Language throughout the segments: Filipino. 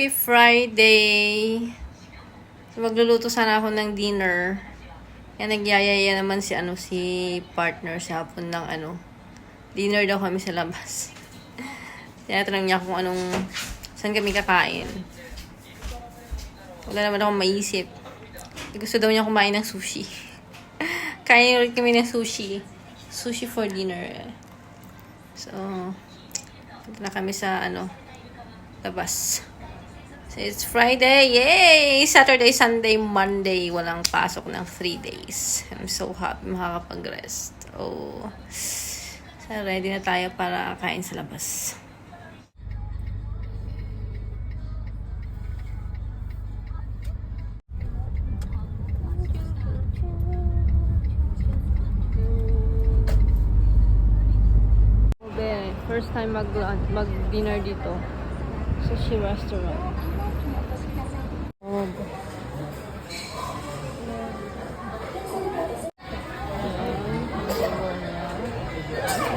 Happy Friday! So, magluluto sana ako ng dinner. Yan, nagyayaya naman si, ano, si partner sa hapon ng, ano, dinner daw kami sa labas. Tinatanong niya kung anong, saan kami kakain. Wala naman akong maisip. Gusto daw niya kumain ng sushi. Kain ulit kami ng sushi. Sushi for dinner. So, punta na kami sa, ano, labas. So, it's Friday. Yay! Saturday, Sunday, Monday. Walang pasok ng 3 days. I'm so happy makakapag-rest. Oh. So, ready na tayo para kain sa labas. First time mag mag-dinner dito. Sushi restaurant.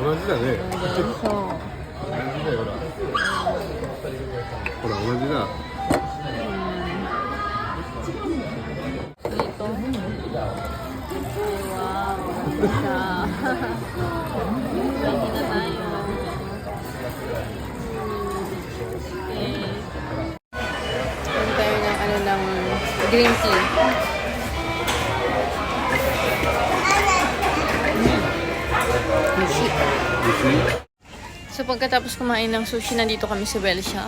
同じだね。同じだよほらほら同じだ。dito. Wow, So pagkatapos kumain ng sushi, nandito kami sa Belsha.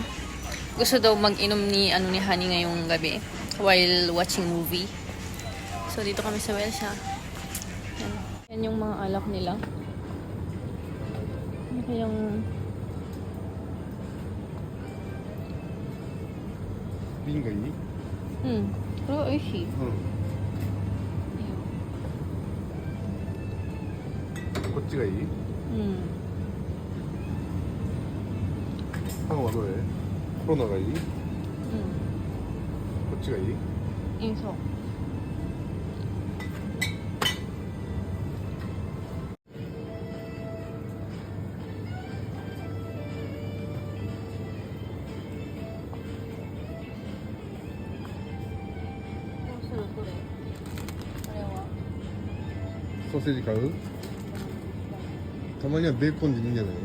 Gusto daw mag-inom ni ano ni Honey ngayong gabi while watching movie. So dito kami sa Belsha. Yan. Yan yung mga alak nila. Ano kayang 瓶がいい Hmm, pero oishi. うんこっちがいい Hmm. パンはどれコロナがいい？Hmm. こっちがいい？Inso. Ano ソーセージ買う？たまにはベーコンでいいんじゃない？